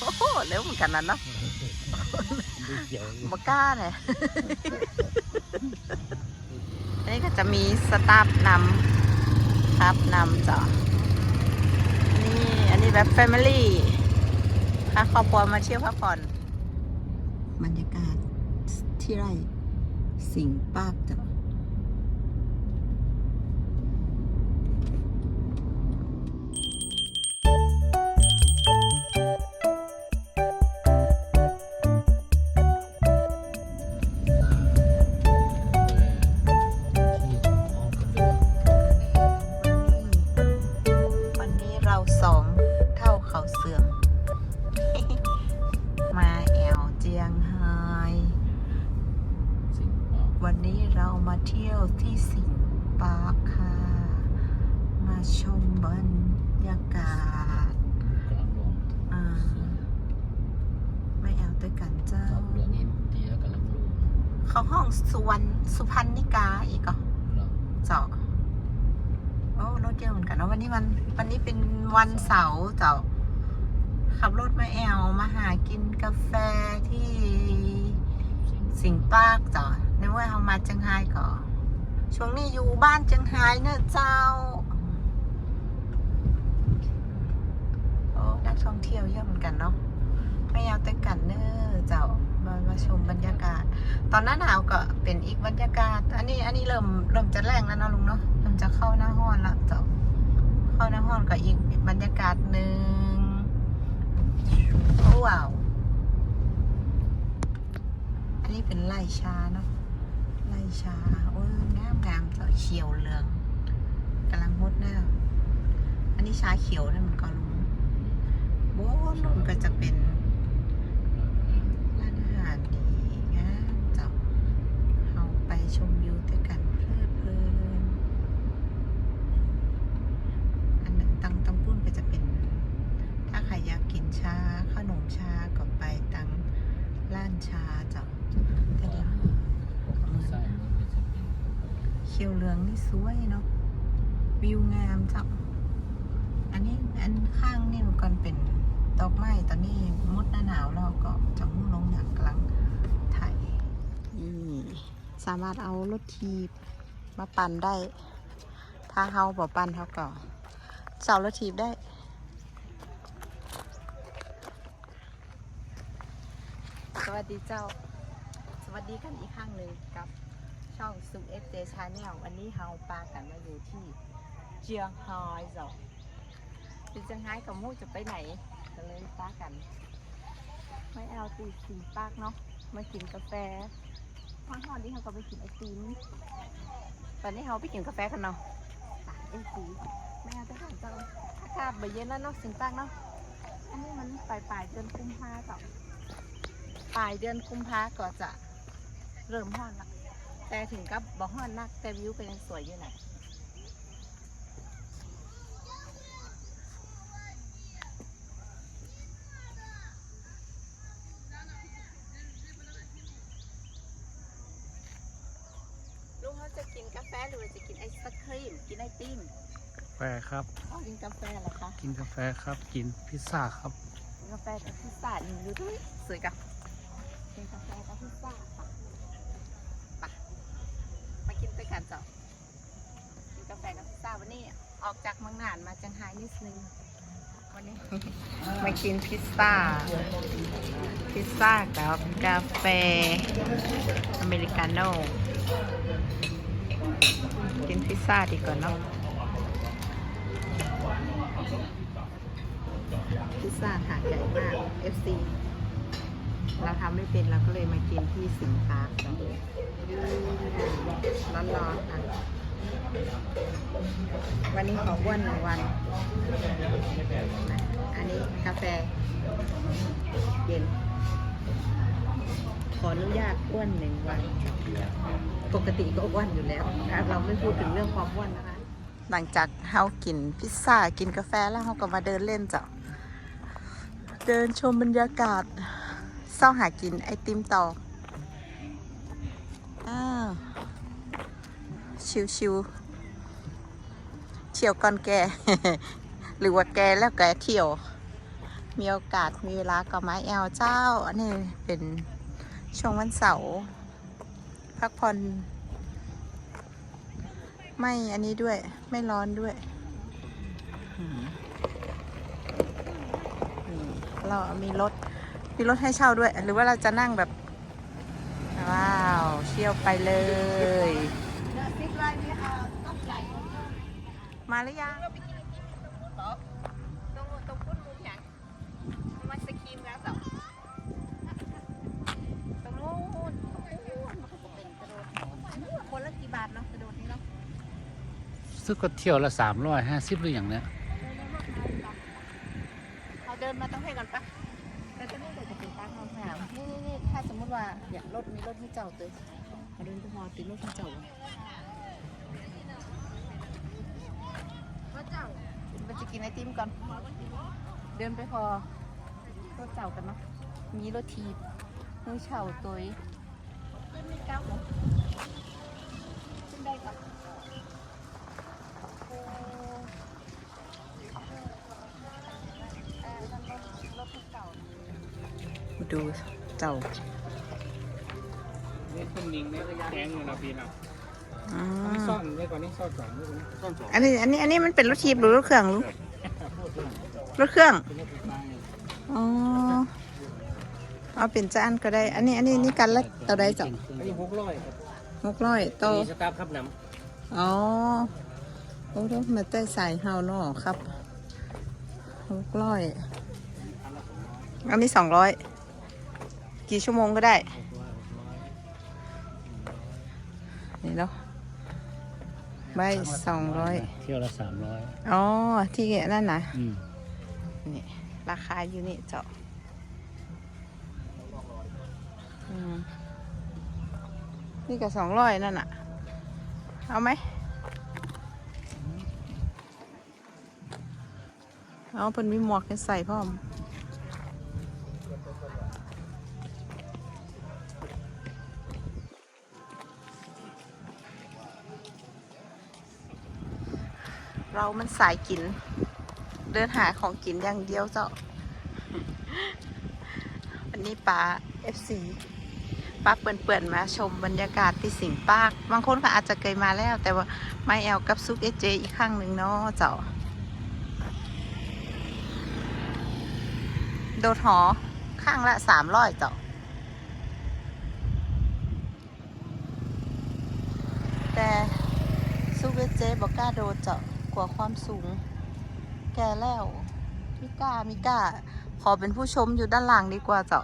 โอ้โหเร็วเหมือนกันนะเนาะดูเขียวอยู่บกล้าเลยอันนี้ก็จะมีสตาฟนำครับนำจ้ะนี่อันนี้แบบแฟมิลี่พาครอบครัวมาเที่ยวพักผ่อนบรรยากาศที่ไร่สิงห์ปากจ้ะ เขาห้องสุวรรณสุพรรณนิกาอีกเหรอครับเจ้าโอ้รถเยอะเหมือนกันเนอะวันนี้วันวันนี้เป็นวันเสาร์เจ้าขับรถมาแอวมาหากินกาแฟที่สิงห์สิงห์ปากจ้ะในเมื่อเรามาเจังไห้ก่อนช่วงนี้อยู่บ้านเจังไห้เนอะเจ้าโอ้นักท่องเที่ยวเยอะเหมือนกันเนาะไม่เอาแต่กันเนอะเจ้า มามาชมบรรยากาศ ตอนหน้าหนาวก็เป็นอีกบรรยากาศ อันนี้อันนี้เริ่มเริ่มจะแรงแล้วเนาะลุงเนาะเริ่มจะเข้าหน้าห้อนแล้วจ้าเข้าหน้าห้อนก็อีกบรรยากาศหนึ่งโอ้ว้าวอันนี้เป็นไร่ชาเนาะไร่ชาโอ้ยงามงามเจ้าเขียวเหลืองกำลังฮดหน้าอันนี้ชาเขียวนะมันก็ลุงโบ้นุ่นก็จะเป็นอาหารดีงามเจ้าเอาไป ชมวิวด้วยกันเพลิดเพลิน อันนึ่งตังตังปุ้นก็จะเป็น ถ้าใครอยากกินชาขนมชาก็ไปตังร้านชาจ้าแต่เดี๋ยวเขียวเหลืองนี่สวยเนาะวิวงามจ้าอันนี้อันข้างนี่มันก่อนเป็นดอกไม้ตอนนี้มดหน้าหนาวแล้วก็จะมุ่งลงอย่างกลังถ่ายนี่ สามารถเอารถทีบมาปั่นได้ ถ้าเฮาบ่ปั่นเฮาก็เสารถทีบได้สวัสดีเจ้า สวัสดีกันอีกครั้งหนึ่งกับช่องซุปเอฟเจชาแนลวันนี้เฮาปากันมาอยู่ที่เจียงไฮ้เจ้าเป็นเจียงไฮ้กับมูจะไปไหนก็เลยปากัน ไม่เอาตีสีปากเนาะมากินกาแฟ มาหอนนี้เขาก็ไปกินไอติมตอนนี้เขาไปกินกาแฟกันเนาะไปเอ็นสีไม่เอาแต่ของเจ้าอากาศเบเย็นแล้วเนาะสิงปากเนาะ อันนี้มันปลายปลายเดือนกุมภาต่อปลายเดือนกุมภาก็จะเริ่มห้อนละแต่ถึงกับบ่ห้อนนักแต่วิวก็ยังสวยอยู่นะลุงเขาจะกินกา แฟหรือว่าจะกินไอศครีม กินไอติมกาแฟครับเอากินกาแฟเหรอคะ กินกาแฟครับ กินพิซซ่าครับ กินกาแฟกับพิซซ่านี่อยู่ด้วยสวยกับกินกาแฟกับพิซซ่าไปไปมากินด้วยกันจ้ะกินกาแฟกับพิซซ่าวันนี้ออกจากเมืองนานมาจังไห้นิดนึงวันนี้ มากินพิซซ่า พิซซ่ากับกาแฟอเมริกาโน่ กินพิซซ่าดีกว่าเนาะพิซซ่าถาดใหญ่มาก FC เราทำไม่เป็นเราก็เลยมากินที่สิงห์ปาร์ร้อนๆอะวันนี้ขออ้วนหนึ่งวัน อันนี้กาแฟ เย็น ขออนุญาตอ้วนหนึ่งวัน ปกติก็อ้วนอยู่แล้วนะเราไม่พูดถึงเรื่องความอ้วนนะคะ หลังจากเฮากินพิซซ่ากินกาแฟแล้วเฮาก็มาเดินเล่นจ้ะ เดินชมบรรยากาศเศร้าหากินไอติมต่ออ้าชิวชิวๆเที่ยวก่อนแก หรือว่าแกแล้วแกเที่ยว มีโอกาสมีเวลาก็มาแอลเจ้า อันนี้เป็นช่วงวันเสาร์ พักผ่อน ไม่อันนี้ด้วย ไม่ร้อนด้วย เรามีรถ มีรถให้เช่าด้วย หรือว่าเราจะนั่งแบบ ว้าวเชี่ยวไปเลย มาหรือยังาทเนาะกระโดดนี้เนาะซึ่งก็เที่ยวละสามร้อยห้าสิบหรืออย่างเนี้ยเราเดินมาต้องให้ก่อนปะแล้วจะไม่เดี๋ยวจะเป็นตาเขาถามนี่นี่นี่ถ้าสมมติว่าอยากรถมีรถไม่เจ้าเตยเอาเดินไปพอติดรถไม่เจ้ามันจะกินไอติมก่อน เดินไปพอรถเจ้ากันเนาะมีรถทีบมือเช่าตัวขึ้นไม่ก้า ดูเจ้านี่คุณนิงเนี่ยแข็งอยู่นะพี่นะอืมซ่อนไว้ก่อนนี่ซ่อนสองนี่ซ่อนสองอันนี้อันนี้อันนี้มันเป็นรถทีบหรือรถเครื่องลูกรถเครื่องเป็นรถไฟฟ้าไงอ๋อเอาเป็นจานก็ได้ อันนี้อันนี้นี่กันละต่อใดจ้ะอันนี้หกร้อยครับหกร้อยต่อมีสตาร์ทครับน้อ๋อโอ้โหมาเต้ใส่เฮาเนาะครับหกร้อยอันนี้สองร้อย กี่ชั่วโมงก็ได้ำหกร้อยหกร้อยนี่เนาะใบสองร้อยเที่ยวละสามร้อยอ๋อ ที่นั่นนะอืมนี่ ราคาอยู่นี่เจาะอืมนี่ก็สองร้อยนั่นน่ะ เอาไหม เอาเป็นมีหมวกให้ใส่พร้อม เรามันสายกิน เดินหาของกินอย่างเดียวเจ้า วันนี้ป้า FC ป้าเปื่อนๆมาชมบรรยากาศที่สิงปาร์บางคนก็อาจจะเคยมาแล้ว แต่ว่าไม่แอลกับซุกเอเจอีกครั้งหนึ่งเนาะเจ้า โดดหอข้างละสามร้อยเจ้าแต่ซุกเอเจบอกกล้าโดดเจ้า กลัวความสูง แกแล้วมิก้ามิก้า ขอเป็นผู้ชมอยู่ด้านหลังดีกว่าเจ้า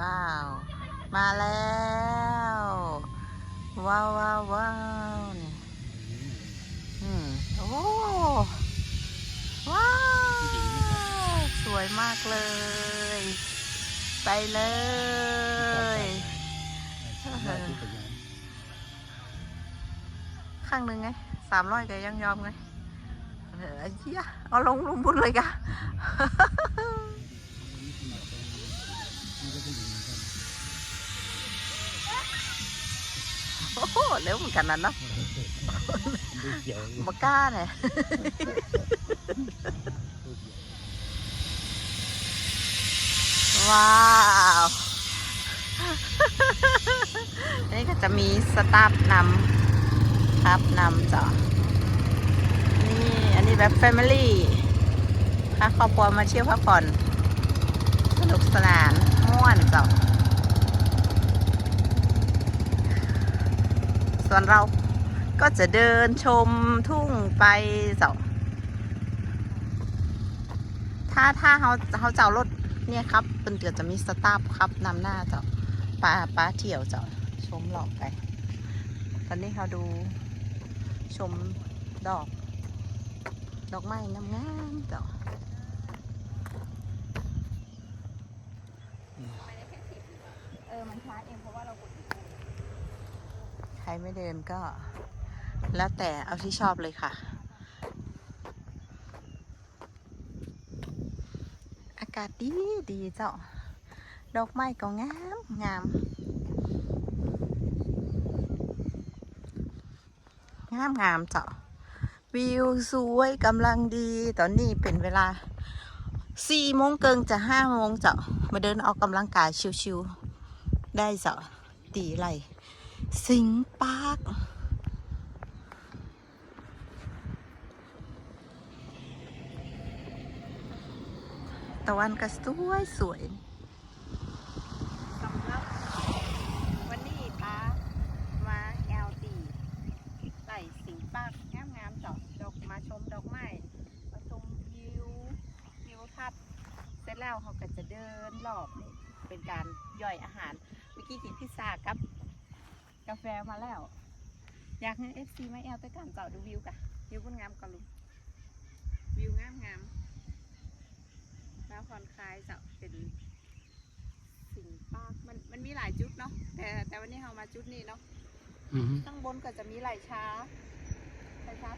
ว้าว มาแล้ว ว้าวว้าวว้าวนี่อืมโอ้ว้าว สวยมากเลย ไปเลย ข้างหนึ่งไงสามร้อยก็ยังยอมไงเออไอ้เหี้ยเอาลงลุมบุญเลยกะโอ้โหเร็วเหมือนกันนะเนาะดูเขียวบกล้าเนี่ยว้าวอันนี้ก็จะมีสตาฟนำ ครับนำจ้ะนี่อันนี้แบบแฟมิลี่พาครอบครัวมาเที่ยวพักผ่อน สนุกสนานม่วนจ้ะส่วนเราก็จะเดินชมทุ่งไปจ้ะถ้าถ้าเขาเขาเจ้ารถเนี่ยครับเป็นเกือจะมีสตาฟครับนำหน้าจ้ะป้าป้าเที่ยวจ้ะชมหลอกไป ตอนนี้เขาดู ชมดอก ดอกไม้งามๆจ้ะเออ มันช้าเองเพราะว่าเรากดใครไม่เดินก็ แล้วแต่เอาที่ชอบเลยค่ะ อากาศดีดีเจ้า ดอกไม้ก็งามงาม งามงามเจ้าวิวสวยกำลังดี ตอนนี้เป็นเวลาสี่โมงเกิงจะห้าโมงเจ้ามาเดินออกกำลังกายชิวๆได้เจ้าตีไหลสิงห์ปาร์คตะวันก็สวยสวยสำหรับวันนี้ป้ามาแอลตีไหลสิงห์ปาร์คงามงามๆเจาะดอกมาชมดอกไม้มาชมวิววิวทัศน์เสร็จแล้วเขาก็ จะเดินรอบนี่เป็นการย่อยอาหารเมื่อกี้กินพิซซ่ากับ กาแฟมาแล้ว อยากให้เอฟซีมาแอลไปกันเจาะดูวิวกะวิวคุณงามก่อนลุงวิวงามงามๆแล้วผ่อนคลายเจาะเป็นสิ่งปาร์คมันมันมีหลายจุดเนาะแต่แต่วันนี้เรามาจุดนี้เนาะอืมข้างบนก็จะมีไหลช้าไหลช้า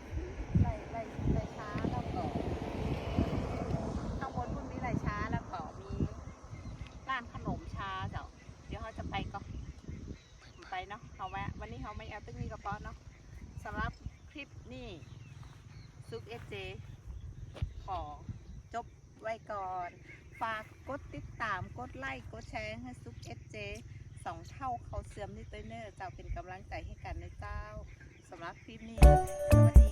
ไหลไหลไหลช้าแล้วก็ข้างบนพุ่นมีไหลช้าแล้วก็มี ร้านขนมชาเจ้าเดี๋ยวเขาจะไปก็ไปเนาะเขาแวะวันนี้เขาไม่เอาตึ้งนี้กระป๋อเนาะสำหรับคลิปนี่ซุกเอเจขอจบไว้ก่อน ฝากกดติดตามกดไลค์กดแชร์ให้ซุกเอเจสองเท่าเขาเสื่อมนิดเตอร์เนอร์จะเป็นกำลังใจให้กันนะเจ้าสำหรับคลิปนี้สวัสดี